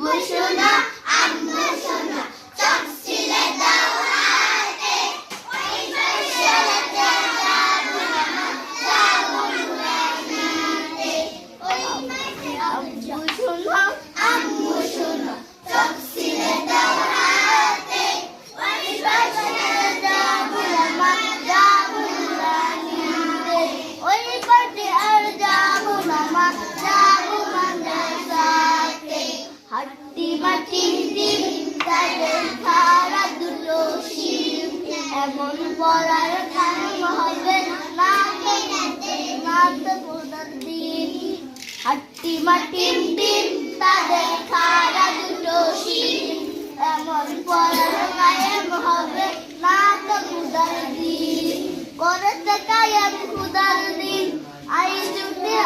আব্বু শোনা পড়ার কারণ হবে না না তো প্রধান দিন। হাট্টি মাটি দিন তাদের খারা দুটো শিব এমন পড়ার কায়েম হবে না করতে কায়েম খুদার দিন আই জুটে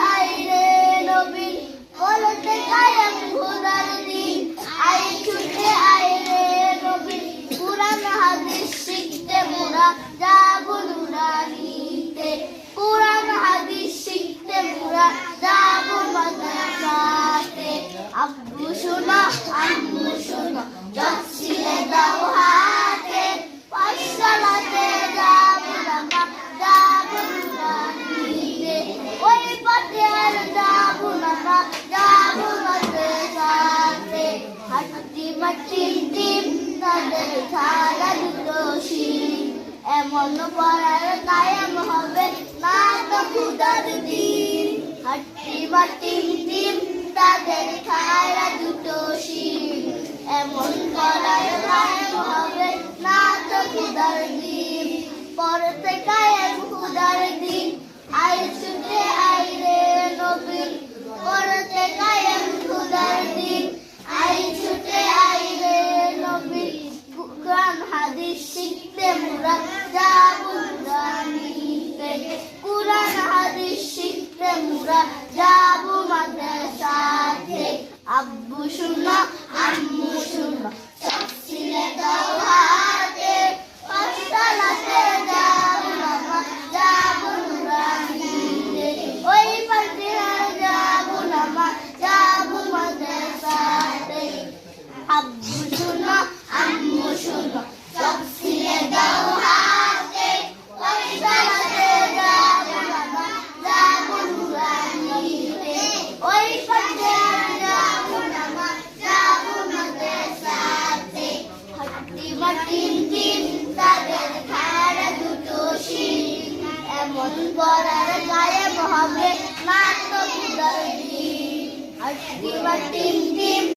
এমন পড়ার কায়েম হবে না তো খুদার দিন হাট্টি মাটি টিম তাদের খায়রা দুটো শীত এমন পড়ার কায়েম হবে না তো খুদার দিন। পড়তে কায়েম খুদার দিন। আই ছুটে আই রে নবীন পড়তে কায়েম খুদার দিন। আই ছুটে আই রে নবীন কুরআন, হাদিস শিখতে মোরা যাব আব্বু শুনো মাটি দিন তাদের খেলা দুটো শিল। এমন পড়ার গায়ে হবে মাত্র তো খুদার দিন দিন